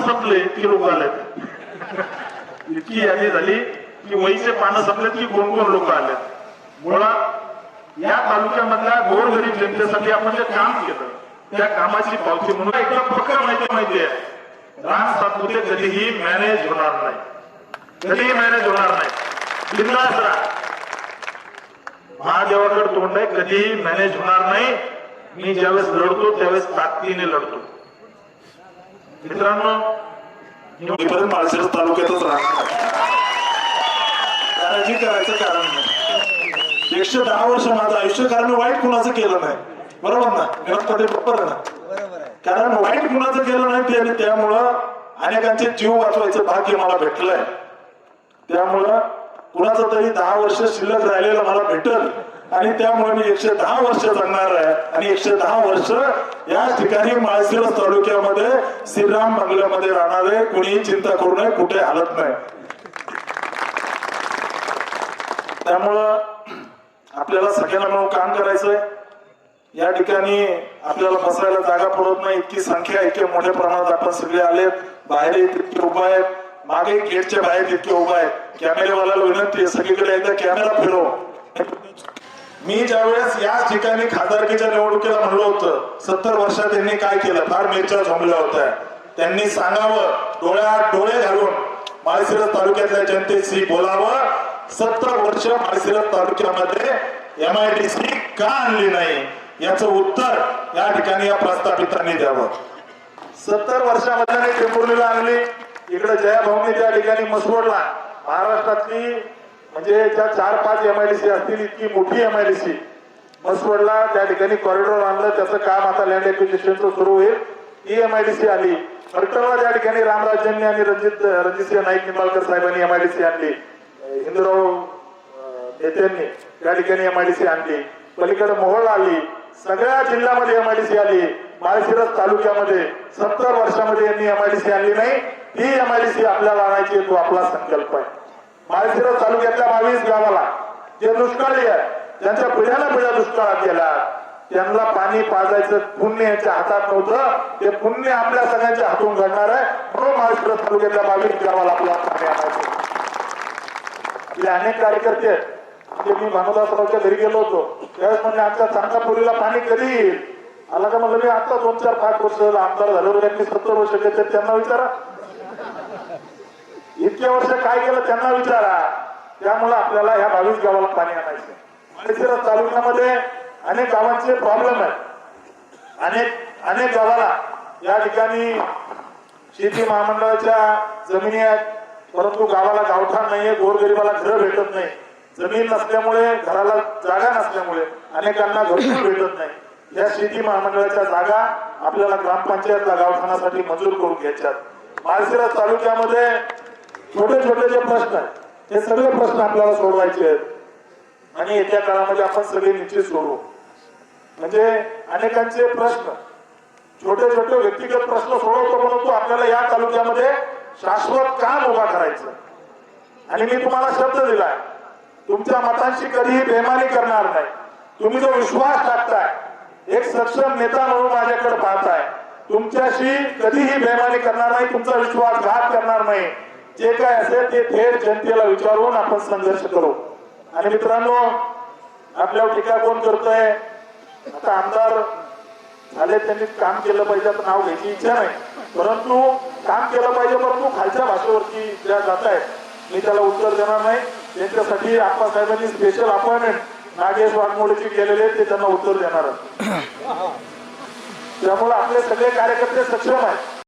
संपले की लोक आले इतकी यादी झाली की वहीचे पानं संपलेत की कोण कोण लोक आले मुळात या तालुक्यामधल्या गोरगरीब जनतेसाठी आपण जे काम केलं त्या कामाची पावती म्हणून एकदम पक्का माहिती माहिती आहे. रान सातपुते कधीही मॅनेज होणार नाही. कधीही मॅनेज होणार नाही. बिंदास राहा. महादेवाकडे तोंड आहे कधीही मॅनेज होणार नाही. मी ज्यावेळेस लढतो त्यावेळेस ताकदीने लढतो. मित्रांनो मी परत माळशिरस तालुक्यातच राहणार काळजी करायचं कारण नाही. एकशे दहा वर्ष माझं आयुष्य कारण वाईट कुणाचं केलं नाही. बरोबर ना? विनोद पाटील बरोबर ना? कारण वाईट कुणाचं केलं नाही ते आणि त्यामुळं अनेकांचे जीव वाचवायचं भाग्य मला भेटलंय. त्यामुळं कुणाचं तरी दहा वर्ष शिल्लक राहिलेलं मला भेटल. आणि त्यामुळे मी एकशे दहा वर्ष जगणार आहे. आणि एकशे दहा वर्ष या ठिकाणी माळशिरस तालुक्यामध्ये श्रीराम बंगल्यामध्ये राहणार आहे. कुणीही चिंता करू नये कुठे हलत नाही. त्यामुळं आपल्याला सगळ्यांना मिळून काम करायचंय. या ठिकाणी आपल्याला बसायला जागा पडत नाही. इतकी संख्या इतके मोठ्या प्रमाणात आपण सगळे आलेत. बाहेर तितके उभा आहेत. मागे गेटच्या बाहेर इतके उभा आहे. कॅमेरेवाल्याला विनंती आहे सगळीकडे एकदा कॅमेरा फिरव. मी ज्यावेळेस याच ठिकाणी खासदारकीच्या निवडणुकीला म्हणलं होतं सत्तर वर्षात त्यांनी काय केलं? फार मेचा झोंबल्या होत्या. त्यांनी सांगावं डोळ्यात डोळे घालून माळशिरस तालुक्यातल्या जनतेशी बोलावं. सत्तर वर्ष माळशिरस तालुक्यामध्ये एम आय डी सी का आणली नाही? याचं उत्तर या ठिकाणी या प्रस्थापितांनी द्यावं. सत्तर वर्षामध्ये त्रिपुर्णीला आणली. इकडे जयाभाऊनी त्या ठिकाणी मसवडला. महाराष्ट्रातली म्हणजे ज्या चार पाच एमआयडीसी असतील इतकी मोठी एमआयडीसी मसवडला त्या ठिकाणी कॉरिडॉर आणलं त्याचं काम आता लँड एक्विजिशनचं सुरू होईल. ही एमआयडीसी आली. फलटणला त्या ठिकाणी रामराज्यांनी आणि रणजित रणजितसिंह नाईक निंबाळकर साहेबांनी एमआयडीसी आणली. हिंदूराव नेत्यांनी त्या ठिकाणी एमआयडीसी आणली. पलीकडे मोहोळ आली. सगळ्या जिल्ह्यामध्ये एमआयडीसी आली. माळशिरस तालुक्यामध्ये सत्तर वर्षामध्ये यांनी एमआयडीसी आणली नाही. ती एमआयडीसी आपल्याला आणायची तो आपला संकल्प आहे. माळशिरस तालुक्यातल्या बावीस गावाला जे दुष्काळी आहे ज्यांच्या पिढ्याला पिढ्या दुष्काळात गेला त्यांना पाणी पाजायचं पुण्य यांच्या हातात नव्हतं. ते पुण्य आपल्या सगळ्यांच्या हातून घडणार आहे. म्हणून माळशिरस तालुक्यातल्या बावीस गावाला आपल्याला पाणी आणायचं. आपले अनेक कार्यकर्ते आहेत. ते मी भानुदासरावच्या घरी गेलो होतो. त्यावेळेस म्हणजे आमच्या पुरीला पाणी कधी येईल? आला का म्हणलं मी आता दोन चार पाच वर्ष आमदार झालो त्यांनी सत्तर वर्ष घेतले त्यांना विचारा. इतक्या वर्ष काय केलं त्यांना विचारा. त्यामुळे आपल्याला ह्या बावीस गावाला पाणी आणायचं माळशिरस तालुक्यामध्ये अनेक गावांचे प्रॉब्लेम आहेत. अनेक अनेक गावाला या ठिकाणी शेती महामंडळाच्या जमिनी आहेत. परंतु गावाला गावठाण नाहीये गोरगरिबाला घर भेटत नाही. जमीन नसल्यामुळे घराला जागा नसल्यामुळे अनेकांना घर भेटत नाही. या शेती महामंडळाच्या जागा आपल्याला ग्रामपंचायतला गावठाणासाठी मंजूर करून घ्यायच्यात. माळशिरस तालुक्यामध्ये छोटे छोटे जे प्रश्न आहेत हे सगळे प्रश्न आपल्याला सोडवायचे आहेत. आणि येत्या काळामध्ये आपण सगळे निश्चित सोडवू. म्हणजे अनेकांचे प्रश्न छोटे छोटे व्यक्तिगत प्रश्न सोडवतो परंतु आपल्याला या तालुक्यामध्ये शाश्वत काम उभा करायचं. आणि मी तुम्हाला शब्द दिलाय तुमच्या मतांशी कधीही बेमानी करणार नाही. तुम्ही जो विश्वास टाकताय एक सक्षम नेता म्हणून माझ्याकडे पाहत आहे. तुमच्याशी कधीही बेमानी करणार नाही तुमचा विश्वासघात करणार नाही. जे काय असेल ते थेट जनतेला विचारून आपण संघर्ष करू. आणि मित्रांनो आपल्यावर टीका कोण करतोय? आता आमदार झाले त्यांनी काम केलं पाहिजे आता नाव घ्यायची इच्छा नाही. परंतु काम केलं पाहिजे परंतु खालच्या भाषेवरती ज्या जात आहेत मी त्याला उत्तर देणार नाही. त्यांच्यासाठी आप्पासाहेबांनी स्पेशल अपॉइंटमेंट नागेश वाघमोडेची केलेले ते त्यांना उत्तर देणार. त्यामुळे आपले सगळे कार्यकर्ते सक्षम आहेत